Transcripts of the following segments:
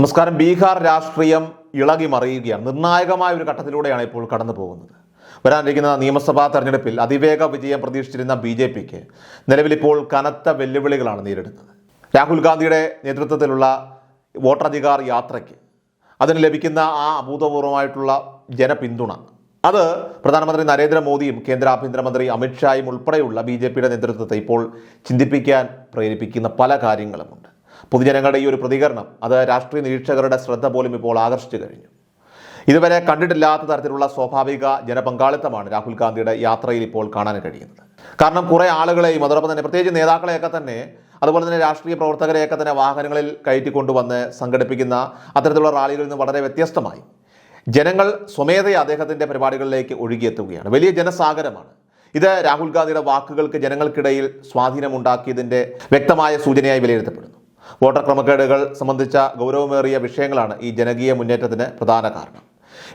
നമസ്കാരം. ബീഹാർ രാഷ്ട്രീയം ഇളകി മറിയുകയാണ് നിർണായകമായ ഒരു ഘട്ടത്തിലൂടെയാണ് ഇപ്പോൾ കടന്നു പോകുന്നത്. വരാനിരിക്കുന്ന നിയമസഭാ തെരഞ്ഞെടുപ്പിൽ അതിവേഗ വിജയം പ്രതീക്ഷിച്ചിരുന്ന ബി ജെ പിക്ക് നിലവിലിപ്പോൾ കനത്ത വെല്ലുവിളികളാണ് നേരിടുന്നത്. രാഹുൽ ഗാന്ധിയുടെ നേതൃത്വത്തിലുള്ള വോട്ടധികാർ യാത്രയ്ക്ക് അതിന് ലഭിക്കുന്ന ആ അഭൂതപൂർവമായിട്ടുള്ള ജനപിന്തുണ അത് പ്രധാനമന്ത്രി നരേന്ദ്രമോദിയും കേന്ദ്ര ആഭ്യന്തരമന്ത്രി അമിത്ഷായും ഉൾപ്പെടെയുള്ള ബി നേതൃത്വത്തെ ഇപ്പോൾ ചിന്തിപ്പിക്കാൻ പ്രേരിപ്പിക്കുന്ന പല കാര്യങ്ങളുമുണ്ട്. പൊതുജനങ്ങളുടെ ഈ ഒരു പ്രതികരണം അത് രാഷ്ട്രീയ നിരീക്ഷകരുടെ ശ്രദ്ധ പോലും ഇപ്പോൾ ആകർഷിച്ചു കഴിഞ്ഞു. ഇതുവരെ കണ്ടിട്ടില്ലാത്ത തരത്തിലുള്ള സ്വാഭാവിക ജനപങ്കാളിത്തമാണ് രാഹുൽ ഗാന്ധിയുടെ യാത്രയിൽ ഇപ്പോൾ കാണാൻ കഴിയുന്നത്. കാരണം കുറേ ആളുകളെയും അതോടൊപ്പം തന്നെ പ്രത്യേകിച്ച് നേതാക്കളെയൊക്കെ തന്നെ അതുപോലെ തന്നെ രാഷ്ട്രീയ പ്രവർത്തകരെയൊക്കെ തന്നെ വാഹനങ്ങളിൽ കയറ്റിക്കൊണ്ടുവന്ന് സംഘടിപ്പിക്കുന്ന അത്തരത്തിലുള്ള റാലികളിൽ നിന്ന് വളരെ വ്യത്യസ്തമായി. ജനങ്ങൾ സ്വമേധയ അദ്ദേഹത്തിന്റെ പരിപാടികളിലേക്ക് ഒഴുകിയെത്തുകയാണ്. വലിയ ജനസാഗരമാണ്. ഇത് രാഹുൽ ഗാന്ധിയുടെ വാക്കുകൾക്ക് ജനങ്ങൾക്കിടയിൽ സ്വാധീനമുണ്ടാക്കിയതിന്റെ വ്യക്തമായ സൂചനയായി വിലയിരുത്തപ്പെടുന്നു. വോട്ടർ ക്രമക്കേടുകൾ സംബന്ധിച്ച ഗൗരവമേറിയ വിഷയങ്ങളാണ് ഈ ജനകീയ മുന്നേറ്റത്തിന് പ്രധാന കാരണം.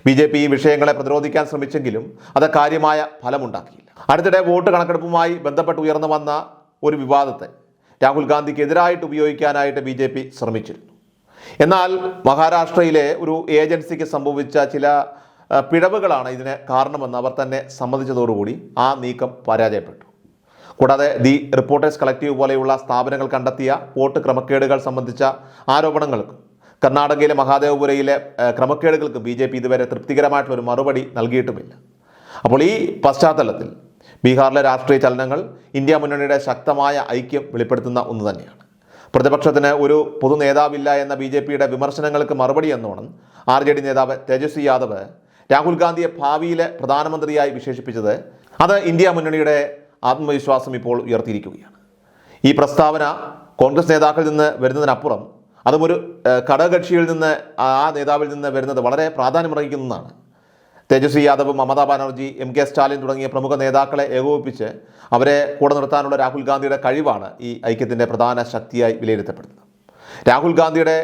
ബി ജെ പി ഈ വിഷയങ്ങളെ പ്രതിരോധിക്കാൻ ശ്രമിച്ചെങ്കിലും അത് കാര്യമായ ഫലമുണ്ടാക്കിയില്ല. അടുത്തിടെ വോട്ട് കണക്കെടുപ്പുമായി ബന്ധപ്പെട്ട് ഉയർന്നു വന്ന ഒരു വിവാദത്തെ രാഹുൽ ഗാന്ധിക്ക് എതിരായിട്ട് ഉപയോഗിക്കാനായിട്ട് ബി ജെ പി ശ്രമിച്ചിരുന്നു. എന്നാൽ മഹാരാഷ്ട്രയിലെ ഒരു ഏജൻസിക്ക് സംഭവിച്ച ചില പിഴവുകളാണ് ഇതിന് കാരണമെന്ന് അവർ തന്നെ സമ്മതിച്ചതോടുകൂടി ആ നീക്കം പരാജയപ്പെട്ടു. കൂടാതെ ദി റിപ്പോർട്ടേഴ്സ് കളക്റ്റീവ് പോലെയുള്ള സ്ഥാപനങ്ങൾ കണ്ടെത്തിയ വോട്ട് ക്രമക്കേടുകൾ സംബന്ധിച്ച ആരോപണങ്ങൾക്കും കർണാടകയിലെ മഹാദേവപുരയിലെ ക്രമക്കേടുകൾക്ക് ബി ജെ പി ഇതുവരെ തൃപ്തികരമായിട്ടുള്ള ഒരു മറുപടി നൽകിയിട്ടുമില്ല. അപ്പോൾ ഈ പശ്ചാത്തലത്തിൽ ബീഹാറിലെ രാഷ്ട്രീയ ചലനങ്ങൾ ഇന്ത്യ മുന്നണിയുടെ ശക്തമായ ഐക്യം വെളിപ്പെടുത്തുന്ന ഒന്ന് തന്നെയാണ്. പ്രതിപക്ഷത്തിന് ഒരു പൊതു നേതാവില്ല എന്ന ബി ജെ പിയുടെ വിമർശനങ്ങൾക്ക് മറുപടി എന്നോണം ആർ ജെ ഡി നേതാവ് തേജസ്വി യാദവ് രാഹുൽ ഗാന്ധിയെ ഭാവിയിലെ പ്രധാനമന്ത്രിയായി വിശേഷിപ്പിച്ചത് അത് ഇന്ത്യ മുന്നണിയുടെ ആത്മവിശ്വാസം ഇപ്പോൾ ഉയർത്തിയിരിക്കുകയാണ്. ഈ പ്രസ്താവന കോൺഗ്രസ് നേതാക്കളിൽ നിന്ന് വരുന്നതിനപ്പുറം അതും ഒരു ഘടകകക്ഷിയിൽ നിന്ന് ആ നേതാവിൽ നിന്ന് വരുന്നത് വളരെ പ്രാധാന്യമർഹിക്കുന്നതാണ്. തേജസ്വി യാദവ് മമതാ ബാനർജി എം കെ സ്റ്റാലിൻ തുടങ്ങിയ പ്രമുഖ നേതാക്കളെ ഏകോപിപ്പിച്ച് അവരെ കൂടെ നിർത്താനുള്ള രാഹുൽ ഗാന്ധിയുടെ കഴിവാണ് ഈ ഐക്യത്തിന്റെ പ്രധാന ശക്തിയായി വിലയിരുത്തപ്പെടുന്നത്. രാഹുൽ ഗാന്ധിയുടെ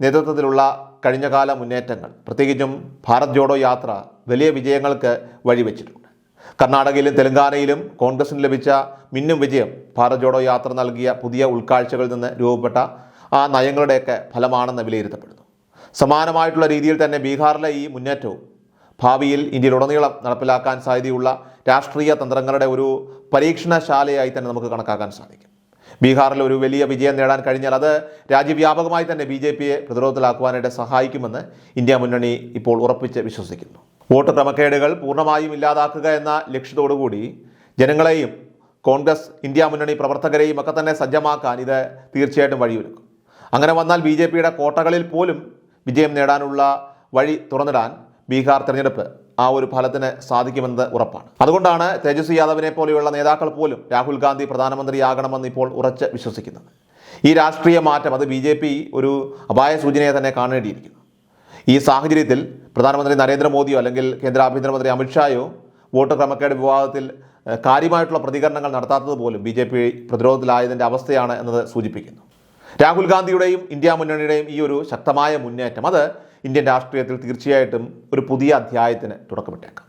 നേതൃത്വത്തിലുള്ള കഴിഞ്ഞകാല മുന്നേറ്റങ്ങൾ പ്രത്യേകിച്ചും ഭാരത് ജോഡോ യാത്ര വലിയ വിജയങ്ങൾക്ക് വഴിവെച്ചിട്ടുണ്ട്. കർണാടകയിലും തെലങ്കാനയിലും കോൺഗ്രസിന് ലഭിച്ച മിന്നും വിജയം ഭാരത് ജോഡോ യാത്ര നൽകിയ പുതിയ ഉൾക്കാഴ്ചകളിൽ നിന്ന് രൂപപ്പെട്ട ആ നയങ്ങളുടെയൊക്കെ ഫലമാണെന്ന് വിലയിരുത്തപ്പെടുന്നു. സമാനമായിട്ടുള്ള രീതിയിൽ തന്നെ ബീഹാറിലെ ഈ മുന്നേറ്റവും ഭാവിയിൽ ഇന്ത്യയിലുടനീളം നടപ്പിലാക്കാൻ സാധ്യതയുള്ള രാഷ്ട്രീയ തന്ത്രങ്ങളുടെ ഒരു പരീക്ഷണശാലയായി തന്നെ നമുക്ക് കണക്കാക്കാൻ സാധിക്കും. ബീഹാറിൽ ഒരു വലിയ വിജയം നേടാൻ കഴിഞ്ഞാൽ അത് രാജ്യവ്യാപകമായി തന്നെ ബി ജെ പിയെ പ്രതിരോധത്തിലാക്കുവാനായിട്ട് സഹായിക്കുമെന്ന് ഇന്ത്യ മുന്നണി ഇപ്പോൾ ഉറപ്പിച്ച് വിശ്വസിക്കുന്നു. വോട്ട് ക്രമക്കേടുകൾ പൂർണമായും ഇല്ലാതാക്കുക എന്ന ലക്ഷ്യത്തോടുകൂടി ജനങ്ങളെയും കോൺഗ്രസ് ഇന്ത്യ മുന്നണി പ്രവർത്തകരെയും ഒക്കെ തന്നെ സജ്ജമാക്കാൻ ഇത് തീർച്ചയായിട്ടും വഴിയൊരുക്കും. അങ്ങനെ വന്നാൽ ബി ജെ പിയുടെ കോട്ടകളിൽ പോലും വിജയം നേടാനുള്ള വഴി തുറന്നിടാൻ ബീഹാർ തെരഞ്ഞെടുപ്പ് ആ ഒരു ഫലത്തിന് സാധിക്കുമെന്നത് ഉറപ്പാണ്. അതുകൊണ്ടാണ് തേജസ്വി യാദവിനെ പോലെയുള്ള നേതാക്കൾ പോലും രാഹുൽ ഗാന്ധി പ്രധാനമന്ത്രിയാകണമെന്ന് ഇപ്പോൾ ഉറച്ച് വിശ്വസിക്കുന്നത്. ഈ രാഷ്ട്രീയ മാറ്റം അത് ബി ഒരു അപായ സൂചനയെ തന്നെ കാണേണ്ടിയിരിക്കുന്നു. ഈ സാഹചര്യത്തിൽ പ്രധാനമന്ത്രി നരേന്ദ്രമോദിയോ അല്ലെങ്കിൽ കേന്ദ്ര ആഭ്യന്തരമന്ത്രി അമിത്ഷായോ വോട്ട് ക്രമക്കേട് വിവാദത്തിൽ കാര്യമായിട്ടുള്ള പ്രതികരണങ്ങൾ നടത്താത്തത് പോലും ബി ജെ പി പ്രതിരോധത്തിലായതിന്റെ അവസ്ഥയാണ് എന്നത് സൂചിപ്പിക്കുന്നു. രാഹുൽ ഗാന്ധിയുടെയും ഇന്ത്യ മുന്നണിയുടെയും ഈ ഒരു ശക്തമായ മുന്നേറ്റം അത് ഇന്ത്യൻ രാഷ്ട്രീയത്തിൽ തീർച്ചയായിട്ടും ഒരു പുതിയ അധ്യായത്തിന് തുടക്കമിട്ടേക്കാം.